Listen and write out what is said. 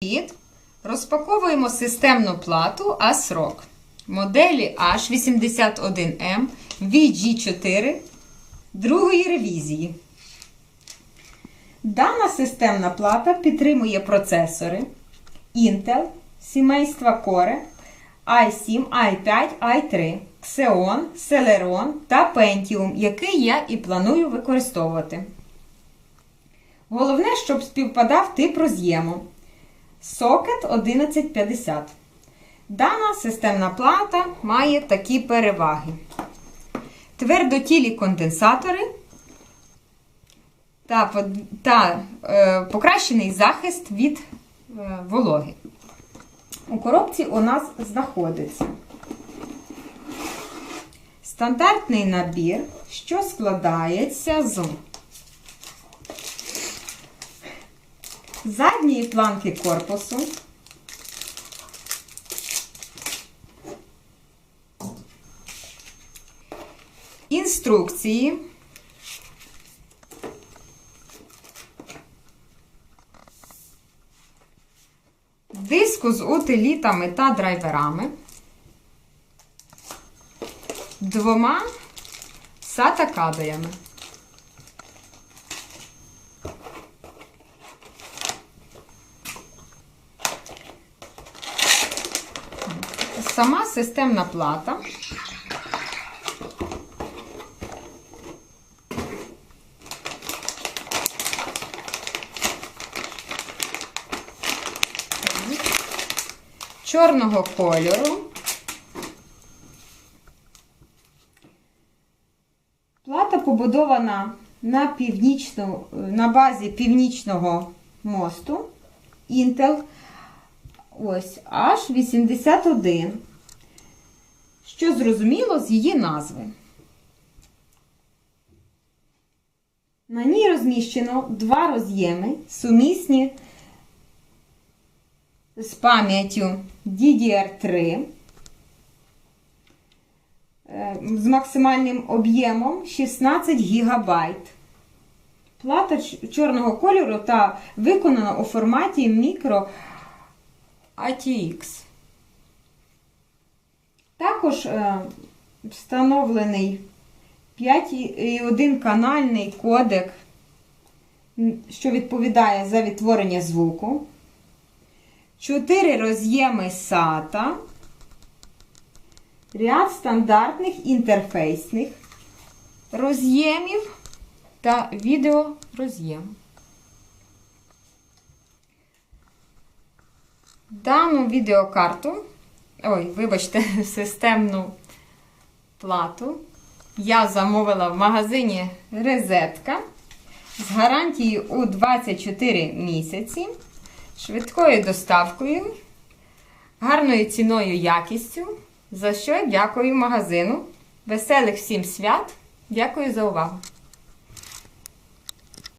Привіт! Розпаковуємо системну плату ASRock моделі H81M VG4 другої ревізії. Дана системна плата підтримує процесори Intel сімейства Core i7, i5, i3, Xeon, Celeron та Pentium, який я і планую використовувати. Головне, щоб співпадав тип роз'єму. Сокет 1150. Дана системна плата має такі переваги: твердотілі конденсатори та, та е, покращений захист від е, вологи. У коробці у нас знаходиться стандартний набір, що складається з задньої планки корпусу, інструкції, диску з утилітами та драйверами, двома SATA Сама системна плата. Чорного кольору. Плата побудована на, північну, на базі північного мосту Intel Ось H81. Що зрозуміло з її назви. На ній розміщено два роз'єми, сумісні з пам'яттю DDR3 е, з максимальним об'ємом 16 ГБ. Плата чорного кольору та виконана у форматі мікро ATX. Також е, встановлений 5,1 канальний кодек, що відповідає за відтворення звуку. 4 роз'єми SATA, ряд стандартних інтерфейсних роз'ємів та відеороз'єм. Дану відеокарту, ой, вибачте, системну плату я замовила в магазині Резетка з гарантією у 24 місяці, швидкою доставкою, гарною ціною якістю. За що дякую магазину. Веселих всім свят! Дякую за увагу!